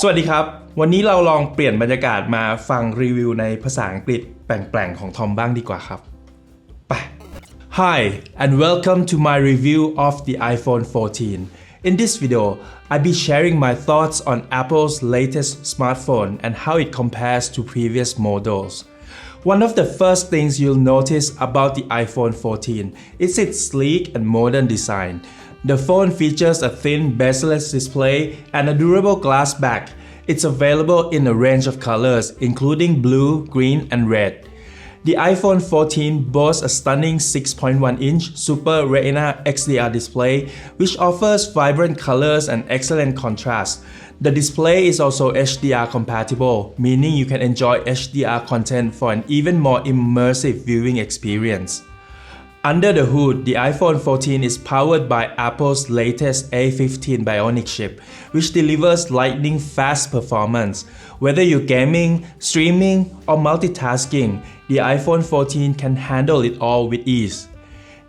สวัสดีครับ วันนี้เราลองเปลี่ยนบรรยากาศมาฟังรีวิวในภาษาอังกฤษแปลงๆของทอมบ้างดีกว่าครับ ไป Hi and welcome to my review of the iPhone 14. In this video, I'll be sharing my thoughts on Apple's latest smartphone and how it compares to previous models. One of the first things you'll notice about the iPhone 14 is its sleek and modern design. The phone features a thin bezel-less display and a durable glass back. It's available in a range of colors, including blue, green, and red. The iPhone 14 boasts a stunning 6.1 inch Super Retina XDR display, which offers vibrant colors and excellent contrast. The display is also HDR compatible, meaning you can enjoy HDR content for an even more immersive viewing experience. Under the hood, the iPhone 14 is powered by Apple's latest A15 Bionic chip, which delivers lightning fast performance. Whether you're gaming, streaming, or multitasking, the iPhone 14 can handle it all with ease.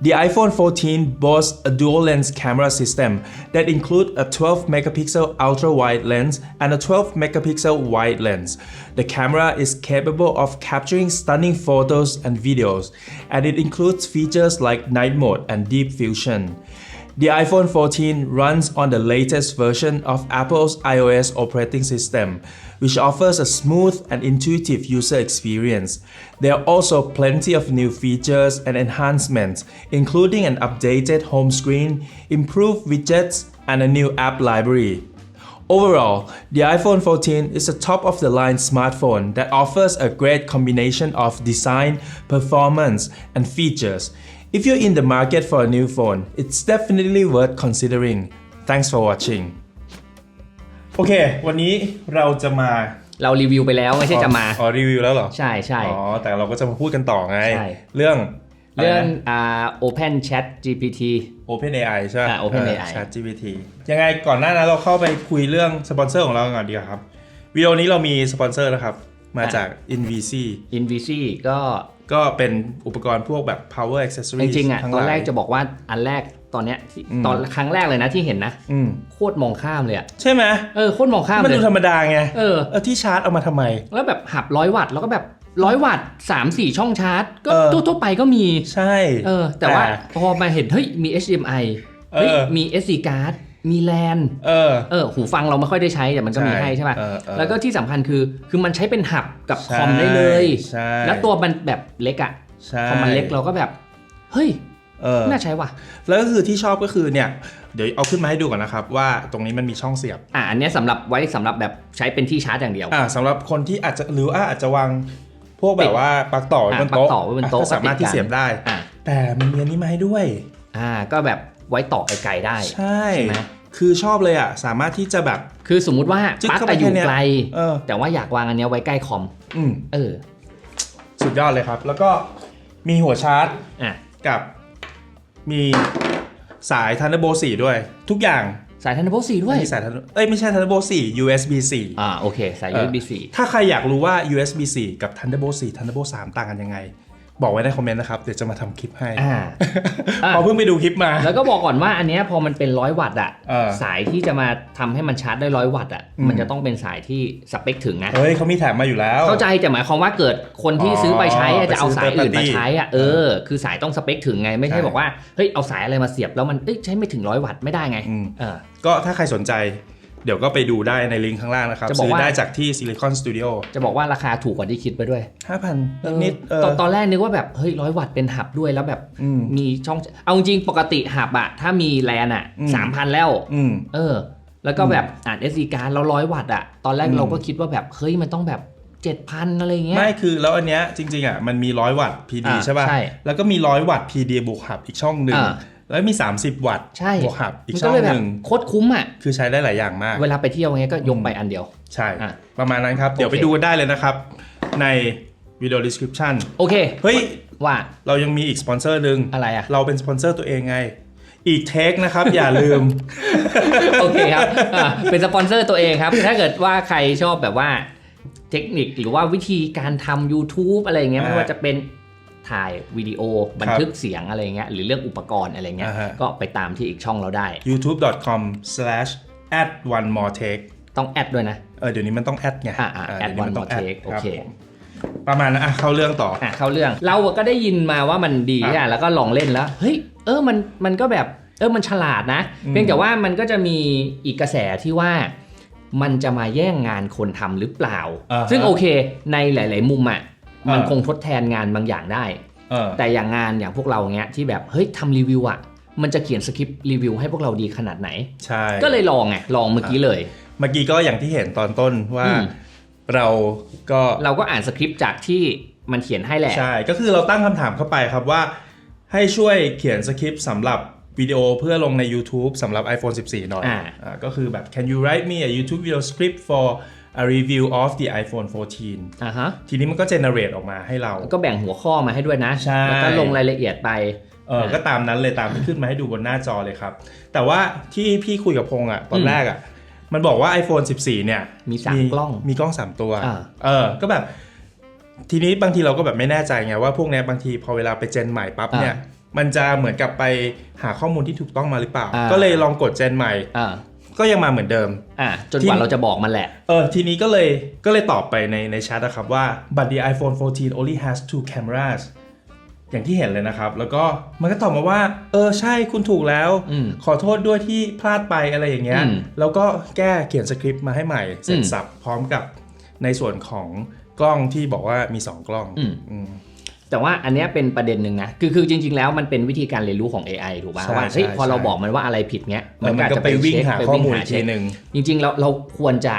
The iPhone 14 boasts a dual lens camera system that includes a 12 megapixel ultra wide lens and a 12 megapixel wide lens. The camera is capable of capturing stunning photos and videos, and it includes features like night mode and deep fusion. The iPhone 14 runs on the latest version of Apple's iOS operating system, which offers a smooth and intuitive user experience. There are also plenty of new features and enhancements, including an updated home screen, improved widgets, and a new app library. Overall, the iPhone 14 is a top of the line smartphone that offers a great combination of design, performance, and features. If you're in the market for a new phone, it's definitely worth considering. Thanks for watching. โอเค วันนี้เราจะมาเรารีวิวไปแล้วไม่ใช่จะมา อ๋อรีวิวแล้วเหรอ ใช่ใช่อ๋อ แต่เราก็จะมาพูดกันต่อไงใช่เรื่องเรื่องะไนะอ่า Open Chat GPT OpenAI ใช่ไหมอ่า OpenAI เออ ChatGPT ยังไงก่อนหน้านั้นเราเข้าไปคุยเรื่องสปอนเซอร์ของเราก่อนดีกว่าครับวิดีโอนี้เรามีสปอนเซอร์นะครับ มาจาก Invisi Invisi ก็ ก็เป็นอุปกรณ์พวกแบบ power accessory จริงๆอะทั้งตอนหลายแรกจะบอกว่าอันแรกตอนเนี้ยที่อืมตอนครั้งแรกเลยนะที่เห็นนะอืมโคตรมองข้ามเลยอะใช่ไหมเออโคตรมองข้ามมันเลดูยธรรมดาไงเออเออที่ชาร์จเอามาทำไม แล้วแบบหับร้อยวัตต์แล้วก็แบบร้อยวัตต์สามสี่ช่องชาร์จ ก็เออทั่วๆไปก็มีใช่เออแต่ว่าพอมาเห็นเฮ้ยมี HDMI เฮ้ยเออมี SD card มี LAN เออเออหูฟังเราไม่ค่อยได้ใช้แต่มันก็มีให้ใช่ป่ะเออเออแล้วก็ที่สำคัญคือคือมันใช้เป็นหับกับคอมใช่ได้เลยใช่แล้วตัวมันแบบเล็กอะใช่พอมันเล็กเราก็แบบ เฮ้ยเออน่าใช้ว่ะ แล้วก็คือที่ชอบก็คือเนี่ยเดี๋ยวเอาขึ้นมาให้ดูก่อนนะครับ ว่าตรงนี้มันมีช่องเสียบ อะอันเนี้ยสำหรับไว้สำหรับแบบใช้เป็นที่ชาร์จอย่างเดียวอ่าสำหรับคนที่อาจจะหรือว่าอาจจะวางพวกแบบว่าปลั๊กต่อไว้บนโต๊ะอะปลั๊กต่อไว้บนโต๊ะก็สามารถที่เสียบได้อะแต่มันมีอันนี้มาให้ด้วย อ่าก็แบบ ไว้ต่อไกลๆได้ใช่ใช่ไหมคือชอบเลยอะ สามารถที่จะแบบ คือสมมุติว่าจึ๊กปลั๊กเข้าไปแต่อยู่แค่เนี้ยไกลเออแต่ว่าอยากวางอันเนี้ยไว้ใกล้คอมอืมเออ สุดยอดเลยครับ แล้วก็มีหัวชาร์จอะกับมีสาย Thunderbolt 4 ด้วย ทุกอย่างสาย Thunderbolt 4 ด้วยมีสาย Thunderbolt เอ้ยไม่ใช่ Thunderbolt 4 USB 4อ่าโอเค สายเออ USB 4 ถ้าใครอยากรู้ว่า USB 4 กับ Thunderbolt 4 Thunderbolt 3 ต่างกันยังไง บอกไว้ในคอมเมนต์นะครับ เดี๋ยวจะมาทำคลิปให้อ่าอะพอเพิ่งไปดูคลิปมา แล้วก็บอกก่อนว่าอันเนี้ยพอมันเป็นร้อยวัตต์อะเออสายที่จะมาทำให้มันชาร์จได้ร้อยวัตต์อะอืมมันจะต้องเป็นสายที่สเปคถึงนะเฮ้ยเขามีแถมมาอยู่แล้ว เข้าใจแต่หมายความว่าเกิดคนที่อ๋อซื้อไปใช้อะไปจะเอาซื้อสายอื่น third มา party ใช้อะเออคือสายต้องสเปคถึงไงไม่ใช่ใช่บอกว่าเฮ้ยเอาสายอะไรมาเสียบแล้วมันเอ้ยใช้ไม่ถึงร้อยวัตต์ไม่ได้ไงอืมเออก็ถ้าใครสนใจ เดี๋ยวก็ไปดูได้ในลิงก์ข้างล่างนะครับ จะบอกซื้อว่า ได้จากที่ Silicon Studio จะบอกว่าราคาถูกกว่าที่คิดไปด้วย5,000นิดๆเออตอนตอนแรกนึกว่าแบบเฮ้ยร้อยวัตต์เป็นหับด้วยแล้วแบบอืม มีช่อง เอาจริงๆปกติหับอะถ้ามีแลนอะอืม สามพันแล้ว อืม เออ แล้วก็แบบอ่าน SD การ์ดแล้วร้อยวัตต์อะตอนแรกอืม เราก็คิดว่าแบบเฮ้ยมันต้องแบบเจ็ดพันอะไรเงี้ย ไม่คือแล้วอันเนี้ยจริงๆอะมันมีร้อยวัตต์ PD อ่าใช่ป่ะ ใช่แล้วก็มีร้อยวัตต์ PD บวกหับอีกช่องหนึ่งอ่า แล้วมี 30 วัตต์ใช่บวกหับอีกมันช่ก็องเลยแบหบนึ่งโคตรคุ้มอะคือใช้ได้หลายอย่างมาก เวลาไปเที่ยวอย่างเงี้ยก็ยกไปอันเดียว ใช่อะประมาณนั้นครับ เดี๋ยวโอเคไปดูกันได้เลยนะครับ ในวิดีโอ description โอเคเฮ้ยว่าเรายังมีอีกสปอนเซอร์หนึ่งอะไรอะเราเป็นสปอนเซอร์ตัวเองไงอีกเทคนะครับ อย่าลืม โอเคครับอะเป็นสปอนเซอร์ตัวเองครับ ถ้าเกิดว่าใครชอบแบบว่าเทคนิคหรือว่าวิธีการทำ YouTube อะไรเงี้ยอ่าไม่ว่าจะเป็น ถ่ายวิดีโอบันทึกเสียงอะไรเงี้ยหรือเรื่องอุปกรณ์อะไรเงี้ยอ่าฮะก็ไปตามที่อีกช่องเราได้ youtube.com/at one more take ต้องแอดด้วยนะ เออเดี๋ยวนี้มันต้องแอดไงอ่าอ่าเ add เดี๋ยวนี้มันต้อง one more take ครับโอเคผมประมาณนั้นอะเข้าเรื่องต่ออะเข้าเรื่อง เราก็ได้ยินมาว่ามันดีอะอะแล้วก็ลองเล่นแล้ว เฮ้ย เออ มัน มันก็แบบ เออ มันฉลาดนะอืมเพียงแต่ว่ามันก็จะมีอีกกระแสที่ว่า มันจะมาแย่งงานคนทำหรือเปล่าอ่าฮะซึ่งโอเค ในหลาย ๆ มุมอะ มันอ่าคงทดแทนงานบางอย่างได้เออแต่อย่างงานอย่างพวกเราเงี้ยที่แบบเฮ้ยทำรีวิวอะมันจะเขียนสคริปต์รีวิวให้พวกเราดีขนาดไหนใช่ก็เลยลองไงลองเมื่อกี้เลย เมื่อกี้ก็อย่างที่เห็นตอนต้นว่าอืมเราก็เราก็อ่านสคริปต์จากที่มันเขียนให้แหละใช่ก็คือเราตั้งคำถามเข้าไปครับว่า ให้ช่วยเขียนสคริปต์สำหรับวิดีโอเพื่อลงใน YouTube สำหรับ iPhone 14 หน่อยอ่าอ่าก็คือแบบ can you write me a YouTube video script for a review of the iPhone 14 อ่าฮะ ทีนี้มันก็ generate ออกมาให้เรา ก็แบ่งหัวข้อมาให้ด้วยนะ ใช่ แล้วก็ลงรายละเอียดไป เออ ก็ตามนั้นเลยตามที่ขึ้นมาให้ดูบนหน้าจอเลยครับ แต่ว่าที่พี่คุยกับพงษ์อะตอนอืมแรกอะ มันบอกว่า iPhone 14 เนี่ยมีสามกล้องมีกล้อง 3 ตัว อ่า เออ ก็แบบ ทีนี้บางทีเราก็แบบไม่แน่ใจไงว่าพวกเนี้ยบางทีพอเวลาไปเจนใหม่ปั๊บเนี่ย มันจะเหมือนกับไปหาข้อมูลที่ถูกต้องมาหรือเปล่า อ่า ก็เลยลองกดเจนใหม่ อ่า ก็ยังมาเหมือนเดิม อ่าจนที่กว่าเราจะบอกมันแหละ เออทีนี้ก็เลยก็เลยตอบไปในในแชทนะครับว่า but the iPhone 14 only has two cameras อย่างที่เห็นเลยนะครับ แล้วก็มันก็ตอบมาว่า เออใช่คุณถูกแล้ว อืมขอโทษด้วยที่พลาดไปอะไรอย่างเงี้ย อืม แล้วก็แก้เขียนสคริปต์มาให้ใหม่ เสร็จอืมสับพร้อมกับในส่วนของกล้องที่บอกว่ามี 2 กล้องอืม อืม แต่ว่าอันเนี้ยเป็นประเด็นหนึ่งนะคือคือจริง ๆ แล้วมันเป็นวิธีการเรียนรู้ของ AI ถูกป่ะใช่ว่าเฮ้ยใช่พอเราใช่บอกมันว่าอะไรผิดเงี้ยเออมันก็อาจจะไปวิ่งเช็คหาไปข้อวิ่งมูลหาอีกเช็ทีคหนึ่งจริง ๆ เราเราควรจะ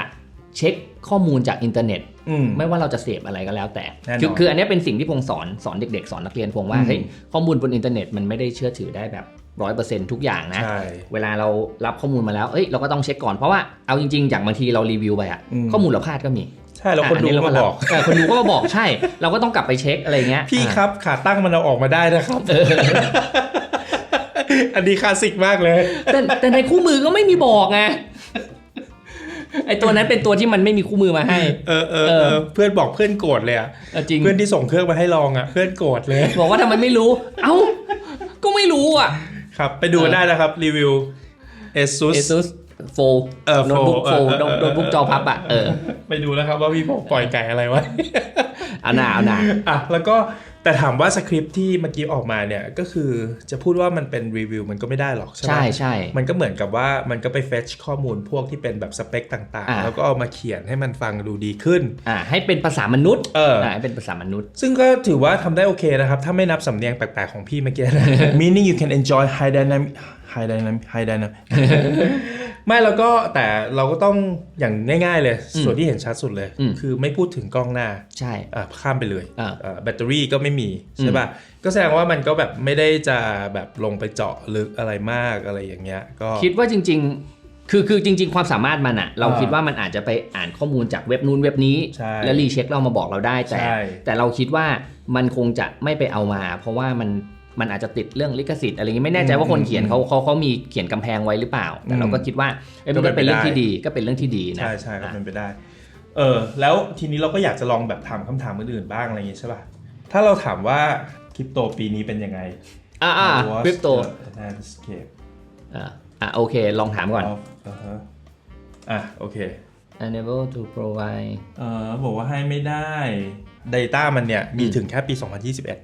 เช็คข้อมูลจากอินเทอร์เน็ตอืมไม่ว่าเราจะเสพอะไรก็แล้วแต่แน่นอนคือคืออันเนี้ยเป็นสิ่งที่พงสอนสอนเด็ก ๆ สอนนักเรียนพงว่าอืมเฮ้ยข้อมูลบนอินเทอร์เน็ตมันไม่ได้เชื่อถือได้แบบร้อยเปอร์เซ็นต์ทุกอย่างนะใช่เวลาเรารับข้อมูลมาแล้ว เอ้ยเราก็ต้องเช็คก่อนเพราะว่าเอาจริงๆ อย่างบางทีเรารีวิวไปอะอืมข้อมูลเราพลาดก็มี ใช่แล้วคนดูะก็มาบอกเคนดูก็มาบอกใช่ เราก็ต้องกลับไปเช็คอะไรเงี้ยพี่อะครับขาตั้งมันเอาออกมาได้นะครับอันนี้คลาสสิกมากเลย แต่แต่ในคู่มือก็ไม่มีบอกไงไอตัวนั้นเป็นตัวที่มันไม่มีคู่มือมาให้ เออเออเอเอออเพื่อนบอกเพื่อนโกรธเลยอะเออจริงเพื่อนที่ส่งเครื่องมาให้ลองอะ เพื่อนโกรธเลย บอกว่าทำไมไม่รู้ เอ้า ก็ไม่รู้อะ ครับ ไปดูกันได้นะครับ รีวิว ASUS ASUS Fold เออโน้ตบุ๊ก Fold โฟเออเออเออโน้ตบุ๊กจอพับอะเออไปดูนะครับว่าพี่ผมปล่อยไก่อะไรไว้เอาหนาเอาหนาอะแล้วก็แต่ถามว่าสคริปต์ที่เมื่อกี้ออกมาเนี่ยก็คือจะพูดว่ามันเป็นรีวิวมันก็ไม่ได้หรอกใช่ไหมใช่ใช่มันก็เหมือนกับว่ามันก็ไปเฟชข้อมูลพวกที่เป็นแบบสเปคต่างอ่าๆแล้วก็เอามาเขียนให้มันฟังดูดีขึ้นอ่าให้เป็นภาษามนุษย์เออให้เป็นภาษามนุษย์ ซึ่งก็ถือว่าทำได้โอเคนะครับ ถ้าไม่นับสำเนียงแปลกๆของพี่เมื่อกี้นะ meaning you can enjoy high dynamic high dynamic high dynamic ไม่แล้วก็แต่เราก็ต้องอย่างง่ายๆเลยอืมส่วนที่เห็นชัดสุดเลยอืมคือไม่พูดถึงกล้องหน้าใช่อะข้ามไปเลยอ่าเอ่อแบตเตอรี่ก็ไม่มีใช่ป่ะก็แสดงว่ามันก็แบบไม่ได้จะแบบลงไปเจาะลึกอะไรมากอะไรอย่างเงี้ยก็คิดว่าจริง ๆ คือคือจริง ๆ ความสามารถมันอะเราอ่าคิดว่ามันอาจจะไปอ่านข้อมูลจากเว็บนู้นเว็บนี้ใช่แล้วรีเช็คเรามาบอกเราได้แต่ใช่แต่เราคิดว่ามันคงจะไม่ไปเอามา เพราะว่ามัน มันอาจจะติดเรื่องลิขสิทธิ์อะไรอย่างงี้ไม่แน่ใจว่าคนเขียนเขาเขาเขามีเขียนกำแพงไว้หรือเปล่า แต่เราก็คิดว่าเอ้ยมันก็เป็นเรื่องที่ดีก็เป็นเรื่องที่ดีนะใช่ใช่ก็อะเป็นไปได้เออแล้วทีนี้เราก็อยากจะลองแบบถามคำถามอื่นๆบ้างอะไรอย่างงี้ใช่ป่ะถ้าเราถามว่าคริปโตปีนี้เป็นยังไงอ่าอ่า What's คริปโต the landscape อ่าอะโอเค ลองถามก่อน of อ่าฮะอะโอเค unable to provide เออบอกว่าให้ไม่ได้ Data มันเนี่ยมีถึงแค่ปี 2021อ๋อ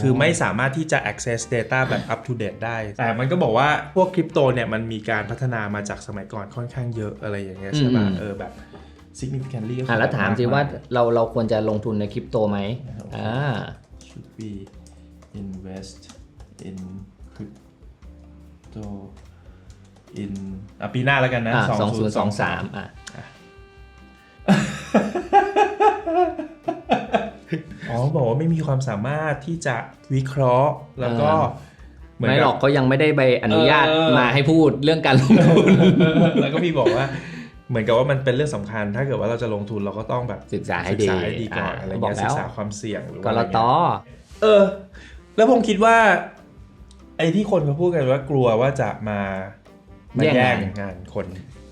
คือไม่สามารถที่จะ access data แบบ up to date ได้ แต่มันก็บอกว่าพวกคริปโตเนี่ยมันมีการพัฒนามาจากสมัยก่อนค่อนข้างเยอะอะไรอย่างเงี้ยใช่ป่ะเออแบบ significantly ก็คือะแล้วถามสิกว่าเราเราควรจะลงทุนในคริปโตไหมอ่า should we invest in crypto in อะปีหน้าแล้วกันนะอ่าสองศูนย์สองสามอะ อ๋อบอกว่าไม่มีความสามารถที่จะวิเคราะห์แล้วก็เหมือนไม่กับหรอกเขายังไม่ได้ใบอนุญาตเออมาให้พูดเรื่องการลงทุนแล้วก็พี่บอกว่าเหมือนกับว่ามันเป็นเรื่องสำคัญ ถ้าเกิดว่าเราจะลงทุนเราก็ต้องแบบศึกษาให้ดีศึกษาให้ดีก่อนอ่าอะไรบอเงี้กยแล้วศึกษาความเสี่ยงหรือกว่ารอะไรตเงี้ยเออ แล้วผมคิดว่า ไอ้ที่คนเขาพูดกันว่ากลัวว่าจะมามาแย่แย่งงงานงานคน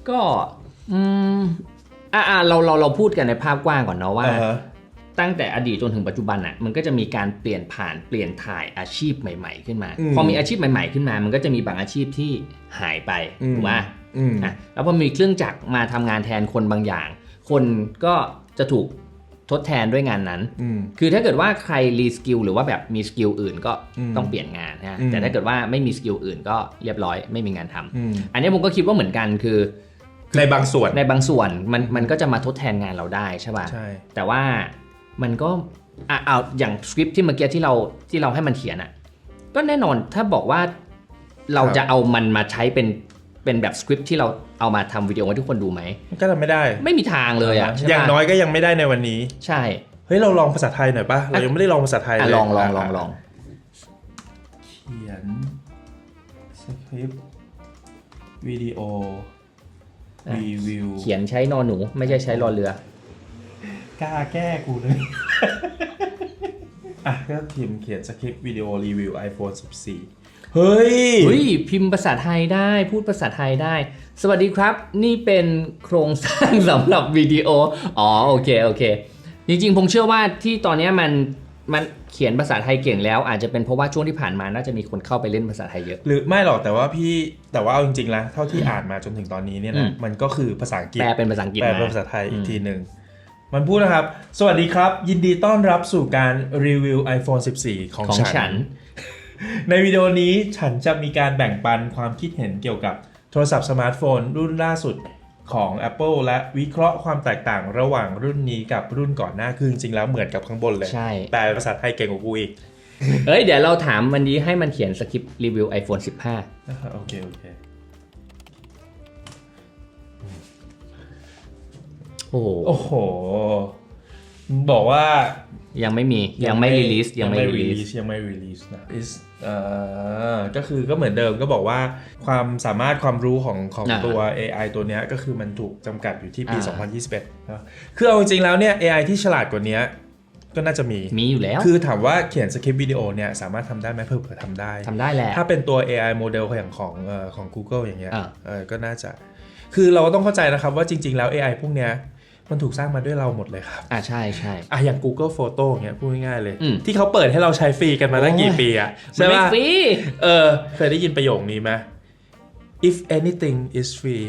ก็ อืมอ่าอ่าเราเราเราพูดกันในภาพกว้างก่อนเนาะว่าอ่าฮะ ตั้งแต่อดีตจนถึงปัจจุบันอะมันก็จะมีการเปลี่ยนผ่านเปลี่ยนถ่ายอาชีพใหม่ ๆ ขึ้นมาอืมพอมีอาชีพใหม่ๆขึ้นมา มันก็จะมีบางอาชีพที่หายไปอืมถูกไหมอืมอะแล้วพอมีเครื่องจักรมาทำงานแทนคนบางอย่าง คนก็จะถูกทดแทนด้วยงานนั้นอืมคือถ้าเกิดว่าใครรีสกิลหรือว่าแบบมีสกิลอื่นก็อืมต้องเปลี่ยนงานนะอืมแต่ถ้าเกิดว่าไม่มีสกิลอื่นก็เรียบร้อยไม่มีงานทำอืมอันนี้ผมก็คิดว่าเหมือนกันคือ ในบางส่วนในบางส่วนมันมันก็จะมาทดแทนงานเราได้ใช่ป่ะใช่แต่ว่า มันก็อะเอาอย่างสคริปต์ที่เมื่อกี้ที่เราที่เราให้มันเขียนอะก็แน่นอนถ้าบอกว่าเราครับจะเอามันมาใช้เป็นเป็นแบบสคริปต์ที่เราเอามาทำวิดีโอให้ทุกคนดูไหมมันก็ทำไม่ได้ ไม่มีทางเลยอะใช่อย่างปะน้อยก็ยังไม่ได้ในวันนี้ ใช่เฮ้ยเราลองภาษาไทยหน่อยปะเรายังไม่ได้ลองภาษาไทยอะเลยลองลองลองลองเขียนสคริปต์วิดีโอรีวิวเขียนใช้นอหนู ไม่ใช่ใช้รอเรือ กล้าแก้กูเลย อะก็พิมพ์เขียนสคริปต์วิดีโอรีวิว iPhone 14 เฮ้ย เฮ้ยพิมพ์ภาษาไทยได้พูดภาษาไทยได้ สวัสดีครับ นี่เป็นโครงสร้างสำหรับวิดีโอ อ๋อ โอเค โอเค จริงๆ ผมเชื่อว่าที่ตอนเนี้ยมันมันเขียนภาษาไทยเก่งแล้ว อาจจะเป็นเพราะว่าช่วงที่ผ่านมาน่าจะมีคนเข้าไปเล่นภาษาไทยเยอะ หรือไม่หรอกแต่ว่าพี่แต่ว่าเอาจริงๆแล้วเท่าที่อ่านมาจนถึงตอนนี้เนี่ยอืนะมมันก็คือภาษาอังกฤษแปลเป็นภาษาอังกฤษแปลมา เป็นภาษาไทยอีอืกมทีหนึ่ง มันพูดนะครับ สวัสดีครับ ยินดีต้อนรับสู่การรีวิว iPhone 14 ของของฉัฉัน ในวิดีโอนี้ฉันจะมีการแบ่งปันความคิดเห็นเกี่ยวกับโทรศัพท์สมาร์ทโฟน รุ่นล่าสุดของ Apple และวิเคราะห์ความแตกต่างระหว่างรุ่นนี้กับรุ่นก่อนหน้าคือจริงๆแล้วเหมือนกับข้างบนเลย ใช่แปลเป็นภาษาไทยเก่งกว่ากูอีกเอ้ย เดี๋ยวเราถามวันนี้ให้มันเขียนสคริปต์รีวิว iPhone 15 โอเค โอเค โอ้โหโอ้โห บอกว่ายังไม่มียังไม่รีลิสยังไม่รีลิสยังไม่รีลิสนะ is เอ่อก็คือก็เหมือนเดิมก็บอกว่าความสามารถความรู้ของของอ่าตัว AI ตัวเนี้ยก็คือมันถูกจำกัดอยู่ที่ปีอ่า2021นะคือเอาจริงๆแล้วเนี่ย AI ที่ฉลาดกว่านี้ก็น่าจะมี มีอยู่แล้ว คือถามว่าเขียนสคริปต์วิดีโอเนี่ยสามารถทำได้ไหมเพิ่มเผื่อทำได้ทำได้แหละ ถ้าเป็นตัว AI โมเดลอย่างของเอ่อของ Google อย่างเงี้ยอ่าเออก็น่าจะ คือเราก็ต้องเข้าใจนะครับว่าจริง ๆ แล้ว AI พวกเนี้ย มันถูกสร้างมาด้วยเราหมดเลยครับ อ่าใช่ใช่อะอย่าง Google Photo อย่างเงี้ยพูดง่ายๆเลยอืมที่เขาเปิดให้เราใช้ฟรีกันมาตั้งกี่ปีอะมัใช่นไม่ป่ะฟรีเออเคยได้ยินประโยคนี้ไหม if anything is free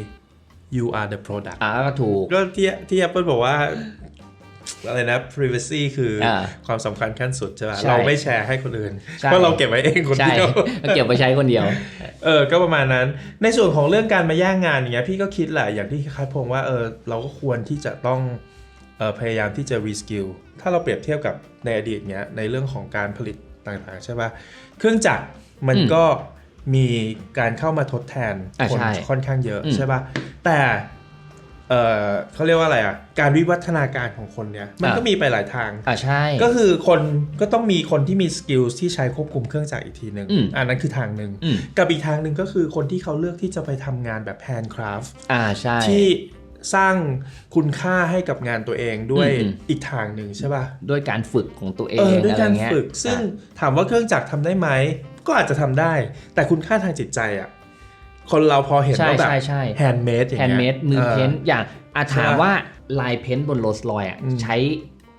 you are the product อ่าก็ถูกก็ที่ที่ Apple บอกว่า อะไรนะ privacy คืออาความสำคัญขั้นสุดใช่ป่ะใช่เราไม่แชร์ให้คนอื่นใช่เพราะเราเก็บไว้เองคนใช่เดียวก็เก็บไปใช้คนเดียว เออ ก็ประมาณนั้น ในส่วนของเรื่องการมาแย่งงานอย่างเงี้ยพี่ก็คิดแหละอย่างที่คล้ายๆพงว่าเออเราก็ควรที่จะต้องเออพยายามที่จะ reskill ถ้าเราเปรียบเทียบกับในอดีตเนี้ยในเรื่องของการผลิตต่างๆใช่ป่ะเครื่องจักรมันอืมก็มีการเข้ามาทดแทนอะคนใช่ค่อนข้างเยอะอืมใช่ป่ะแต่ เออเขาเรียกว่าอะไรอะ การวิวัฒนาการของคนเนี้ยมันก็มีไปหลายทาง อ่าใช่ ก็คือคนก็ต้องมีคนที่มีสกิลที่ใช้ควบคุมเครื่องจักรอีกทีหนึ่งอืมอันนั้นคือทางหนึ่งอืมกับอีกทางหนึ่งก็คือคนที่เขาเลือกที่จะไปทำงานแบบ handcraft อ่าใช่ที่สร้างคุณค่าให้กับงานตัวเองด้วยอืมอีกทางหนึ่งใช่ป่ะด้วยการฝึกของตัวเอเองอด้วยอะไรการเงี้ยฝึก ซึ่งอะถามว่าเครื่องจักรทำได้ไหมก็อาจจะทำได้ แต่คุณค่าทางจิตใจอะ คนเราพอเห็นใช่ว่าแบบใช่ใช่แฮนด์เมดอย่างแฮนเงี้ด์ยเมดมือเพ้นท์อย่างอาใช่ถามปะว่าลายเพ้นท์บนโรลส์รอยอะอืมใช้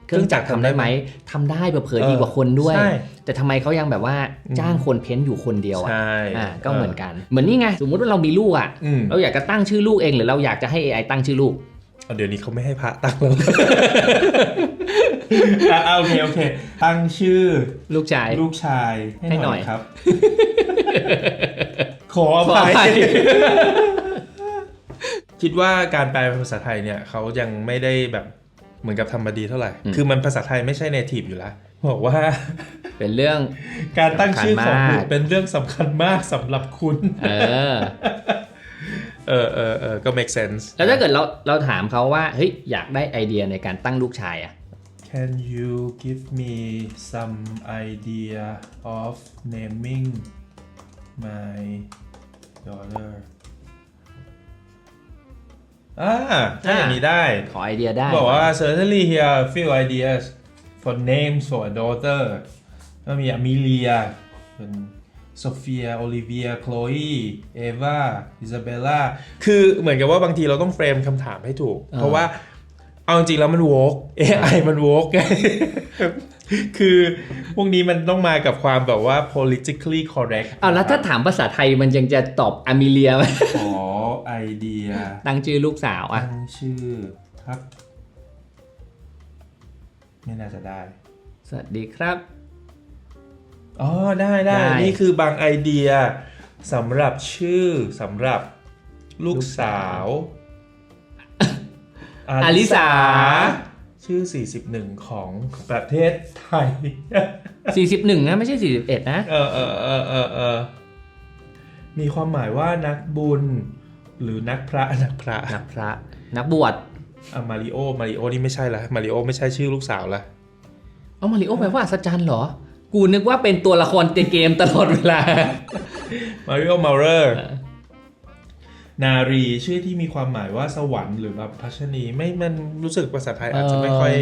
เครื่องจักรทำได้ไหมทำได้เผลอๆดีกว่าคนด้วยใช่แต่ทำไมเขายังแบบว่าจ้างคนเพ้นท์อยู่คนเดียวอะใช่อ่าก็เหมือนกัน เหมือนนี่ไง สมมุติว่าเรามีลูกอะอืมเราอยากจะตั้งชื่อลูกเองหรือเราอยากจะให้ AI ตั้งชื่อลูกเอาเดี๋ยวนี้เขาไม่ให้พระตั้งแล้วอะอะโอเคโอเค ตั้งชื่อลูกชายลูกชายให้ให้หหน่น่ออยยครับ ขออขอภัอภัยยคิดว่าการแปลเป็นภาษาไทยเนี่ยเขายังไม่ได้แบบเหมือนกับทำมาดีเท่าไหร่คือมันภาษาไทยไม่ใช่ native อยู่แล้ว บอกว่า เป็นเรื่อง การตั้งชื่อของสำคัญมากบุตรเป็นเรื่องสำคัญมากสำหรับคุณ เออ เออเออเออก็ make sense แล้วถ้าเกิดเราเราถามเขาว่าเฮ้ยอยากได้ไอเดียในการตั้งลูกชายอะ Can you give me some idea of naming my daughter อ่าถ้าอย่างนี้ได้ ขอไอเดียได้บอกว่า certainly here are a few ideas for names for a daughter ก็มีอ m มิเลียเป็นโซเฟีย โอลิเวีย โคลอีเอวาอิซาเบลล่า คือเหมือนกับว่าบางทีเราต้องเฟรมคำถามให้ถูก เพราะว่า เอาจริงๆแล้วมันโวก AI มันโวกไง คือพวกนี้มันต้องมากับความแบบว่า politically correct เอาแล้วถ้าถามภาษาไทยมันยังจะตอบอามิเลียไหมขอไอเดีย ตั้งชื่อลูกสาวอะ ตั้งชื่อครับไม่น่าจะได้ สวัสดีครับ อ๋อ ได้ได้ ได้ นี่คือบางไอเดียสำหรับชื่อสำหรับลูกสาวอลิสา ชื่อ 41 ของประเทศไทย 41 นะ ไม่ใช่ 41 นะ เออเออเออเออเออมีความหมายว่านักบุญ หรือนักพระนักพระนักพระ นักบวชอะมาริโอมาริโอนี่ไม่ใช่ละมาริโอไม่ใช่ชื่อลูกสาวละเอามาริโอแปลว่าอัศจรรย์เหรอ กูนึกว่าเป็นตัวละครในเกมตลอดเวลามาริโอมาเรอร์ นารีชื่อที่มีความหมายว่าสวรรค์หรือแบบพัชนีไม่มันรู้สึกภาษาไทยอาจจะไม่ค่อย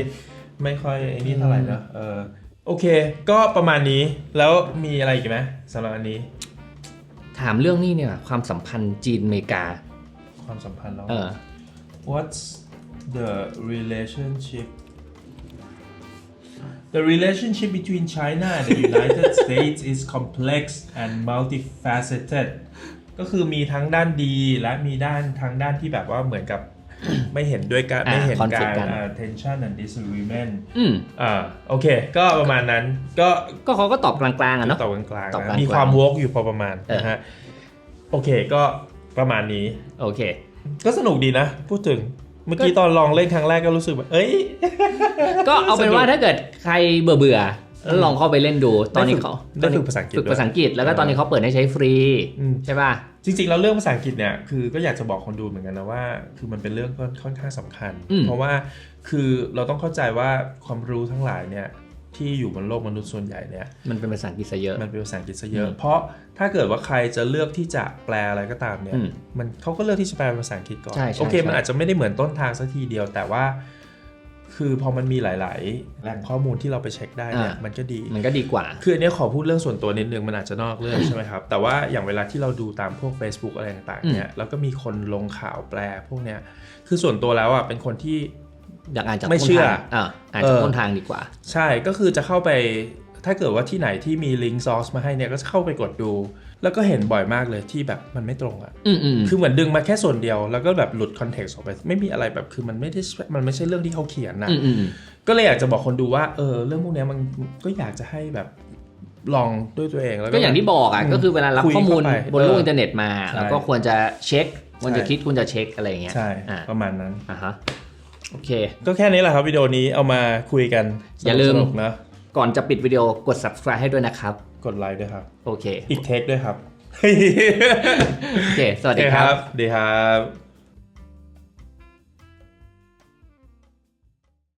ไม่ค่อยไอ้นี่เท่าไหร่เนอะเออโอเค ก็ประมาณนี้แล้วมีอะไรอีกไหมสำหรับอันนี้ ถามเรื่องนี้เนี่ยความสัมพันธ์จีนอเมริกา ความสัมพันธ์แล้ว เออ What's the relationship The relationship between China and the United States is complex and multifaceted ก็คือมีทั้งด้านดีและมีด้านทั้งด้านที่แบบว่าเหมือนกับ ไม่เห็นด้วยกันอ่าไม่เห็น conflict การกันอ่า tension and disagreement อืมอ่าโอเค ก็ประมาณนั้น ก็ก็เขาก็ตอบกลางๆอะเนาะตอบกลางๆตอบกนะลางๆมีความวกอยู่พอประมาณเออนะฮะโอเคก็ประมาณนี้ โอเค ก็สนุกดีนะ พูดถึงเมื่อกี้ตอนลองเล่นครั้งแรกก็รู้สึกแบบเอ้ย ก็เอาเป็นว่าถ้าเกิดใครเบื่อเบื่อๆ แล้วลองเข้าไปเล่นดู ตอนนี้เขาได้ฝึกภาษาอังกฤษฝึกภาษาอังกฤษแล้วก็ตอนนี้เขาเปิดให้ใช้ฟรีอืมใช่ป่ะจริงๆแล้วเรื่องภาษาอังกฤษเนี่ยคือก็อยากจะบอกคนดูเหมือนกันนะว่า คือมันเป็นเรื่องค่อนค่อนข้างสำคัญอืมเพราะว่าคือเราต้องเข้าใจว่าความรู้ทั้งหลายเนี่ยที่อยู่บนโลกมนุษย์ส่วนใหญ่เนี่ยมันเป็นภาษาอังกฤษซะเยอะมันเป็นภาษาอังกฤษซะเยอะอืมเพราะถ้าเกิดว่าใครจะเลือกที่จะแปลอะไรก็ตามเนี่ยอืมมันเขาก็เลือกที่จะแปลเป็นภาษาอังกฤษก่อนใช่ใช่โอเคใช่มันอาจจะไม่ได้เหมือนต้นทางสักทีเดียว แต่ว่า คือพอมันมีหลาย ๆ แหล่งข้อมูลที่เราไปเช็คได้เนี่ยมันก็ดี มันก็ดีกว่า คืออันเนี้ยขอพูดเรื่องส่วนตัวนิดนึงมันอาจจะนอกเรื่องใช่ไหมครับ แต่ว่าอย่างเวลาที่เราดูตามพวก Facebook อะไรต่างๆเนี่ยแล้วก็มีคนลงข่าวแปลพวกเนี้ยคือส่วนตัวแล้วอะเป็นคนที่ อยากอ่านจากไม่ต้นเชื่อทางอ่าอ่านจากเออ ต้นทางดีกว่า ใช่ก็คือจะเข้าไปถ้าเกิดว่าที่ไหนที่มีลิงก์ซอสมาให้เนี่ยก็จะเข้าไปกดดู แล้วก็เห็นบ่อยมากเลยที่แบบมันไม่ตรงอะอืมอืมคือเหมือนดึงมาแค่ส่วนเดียว แล้วก็แบบหลุดคอนเท็กซ์ออกไป ไม่มีอะไรแบบคือมันไม่ได้มันไม่ใช่เรื่องที่เขาเขียนนะอืมอืมก็เลยอยากจะบอกคนดูว่าเออเรื่องพวกเนี้ยมันก็อยากจะให้แบบลองด้วยตัวเองแล้วก็อย่างที่บอกอะอืมก็คือเวลารับคุยข้อมูลเข้าไปบนโลกเอออิอินเทอร์เน็ตมาใช่แล้วก็ควรจะเช็คควรจะใช่คิดควรจะเช็คอะไรอย่างเงี้ยใช่อ่าประมาณนั้นอ่าฮะโอเค ก็แค่นี้แหละครับวิดีโอนี้เอามาคุยกันอย่าลืมสนุกๆนะก่อนจะปิดวิดีโอกด subscribe ให้ด้วยนะครับ กดไลค์ด้วยครับ โอเค อีกเทคด้วยครับ โอเค สวัสดีครับ ดีครับ